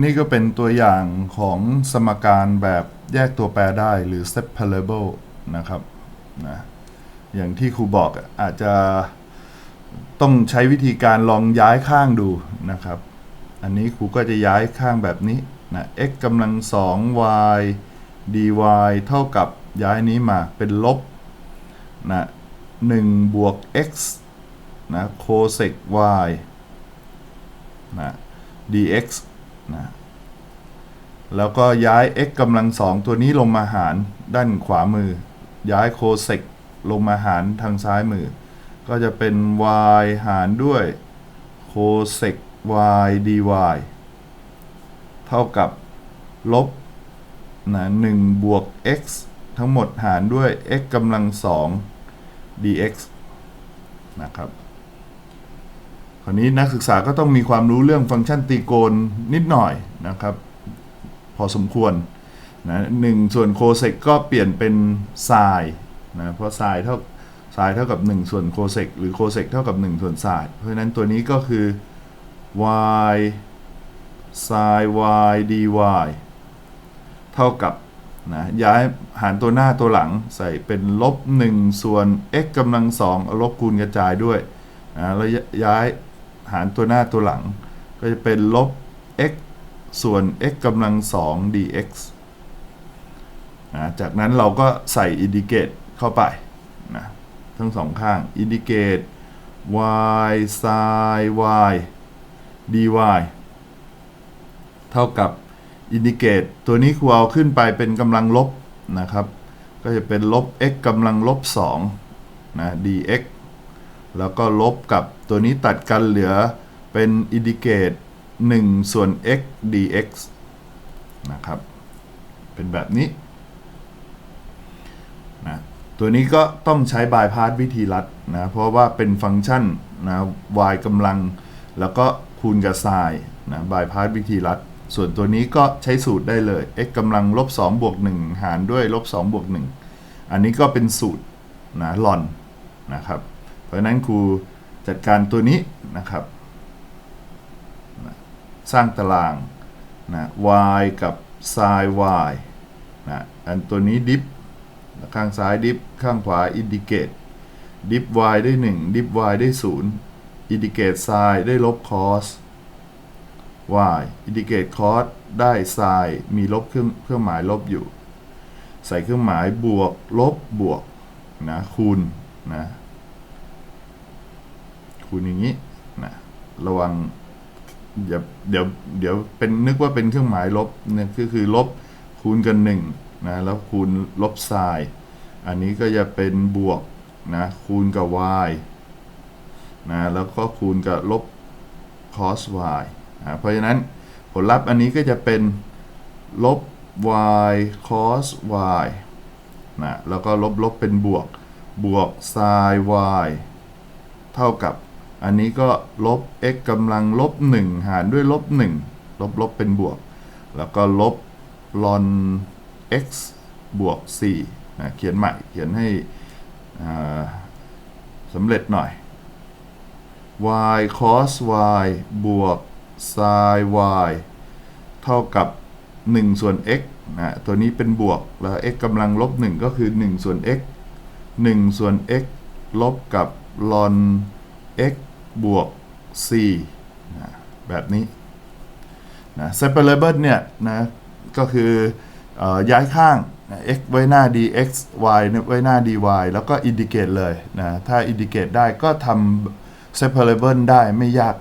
นี่ก็เป็นตัวอย่างของสมการแบบแยกตัวแปรได้หรือ separable นะครับนะอย่างที่ครูบอกอาจจะต้องใช้วิธีการลองย้ายข้างดูนะครับ อันนี้ครูก็จะย้ายข้างแบบนี้นะ x กำลัง 2 y dy เท่ากับย้ายนี้มาเป็นลบนะ1บวก x นะ cosec y นะ dx นะแล้วก็ย้าย x กำลังสองตัวนี้ลงมาหารด้านขวามือ ย้าย cosec ลงมาหารทางซ้ายมือ ก็จะเป็น y หารด้วย cosec y dy เท่ากับลบนะ1บวก x ทั้งหมดหารด้วย x กำลังสอง dx นะครับ คราวนี้นักศึกษาก็ต้องมีความรู้เรื่องฟังก์ชันตรีโกณนิดหน่อยนะครับ พอสมควรนะหนึ่งส่วนโคเซกก็เปลี่ยนเป็นไซน์นะเพราะไซน์เท่าไซน์เท่ากับ 1 ส่วนโคเซกหรือโคเซกเท่ากับ 1 ส่วนไซน์เพราะฉะนั้นตัวนี้ก็คือ y sin y dy เท่ากับนะย้ายหารตัวหน้าตัวหลังใส่เป็นลบ 1 ส่วน x กำลังสองลบคูณกระจายด้วยนะแล้วย้าย หารตัวหน้าตัวหลัง ก็จะเป็นลบ x ส่วน x กำลังสอง dx นะจากนั้นเราก็ใส่อินดิเกตเข้าไปนะทั้งสองข้างอินดิเกต y sin y dy เท่ากับอินดิเกต ตัวนี้ครูเอาขึ้นไปเป็นกำลังลบนะครับ ก็จะเป็นลบ x กำลังลบ2นะ dx แล้วก็ลบกับตัวนี้ตัดกันเหลือเป็นอินดิเกต1ส่วน x dx นะครับ เป็นแบบนี้นะตัวนี้ก็ต้องใช้บายพาสวิธีลัดนะเพราะว่าเป็นฟังก์ชันนะ y กำลัง แล้วก็คูณกับ sin นะบายพาสวิธีลัดส่วนตัวนี้ก็ใช้สูตรได้เลย x กำลังลบ2บวก1หารด้วยลบ2บวก1อันนี้ก็เป็นสูตรนะลอนนะครับ ราะฉะนั้นครูจัดการตัวนี้นะครับ สร้างตารางนะ y กับ sin y นะอันตัวนี้ดิฟข้างซ้ายดิฟข้างขวาอินดิเกตดิฟ y ได้ 1 ดิฟ y ได้ 0 อินดิเกต sin ได้ลบ cos y อินดิเกต cos ได้ sin มีลบเครื่องเครื่องหมายลบอยู่ ใส่เครื่องหมายบวกลบบวกนะคูณนะ คูณอย่างนี้นะระวังอย่าเดี๋ยวเดี๋ยวเป็นนึกว่าเป็นเครื่องหมายลบเนี่ยก็คือลบคูณกัน1นะแล้วคูณลบ sin อันนี้ก็จะเป็นบวกนะคูณกับ y นะแล้วก็คูณกับลบ cos y นะเพราะฉะนั้นผลลัพธ์อันนี้ก็จะเป็นลบ y cos y นะแล้วก็ลบลบเป็นบวก บวก sin y เท่ากับ อันนี้ก็ลบ x กำลังลบ 1 หารด้วยลบ 1 ลบลบเป็นบวก แล้วก็ลบ ln x บวก4นะเขียนใหม่ เขียนให้สำเร็จหน่อย y cos y บวก sin y เท่ากับ 1 ส่วน x นะตัวนี้เป็นบวก แล้ว x กำลังลบ 1 ก็คือ 1 ส่วน x 1 ส่วน x ลบกับ ln x บวก4นะแบบนี้นะ separable เนี่ยนะก็คืออย้ายข้าง x ไว้หน้า dx y ไว้หน้า dy แล้วก็อินดิเกตเลยนะ ถ้าอินดิเกตได้ก็ทำ separable ได้ไม่ยาก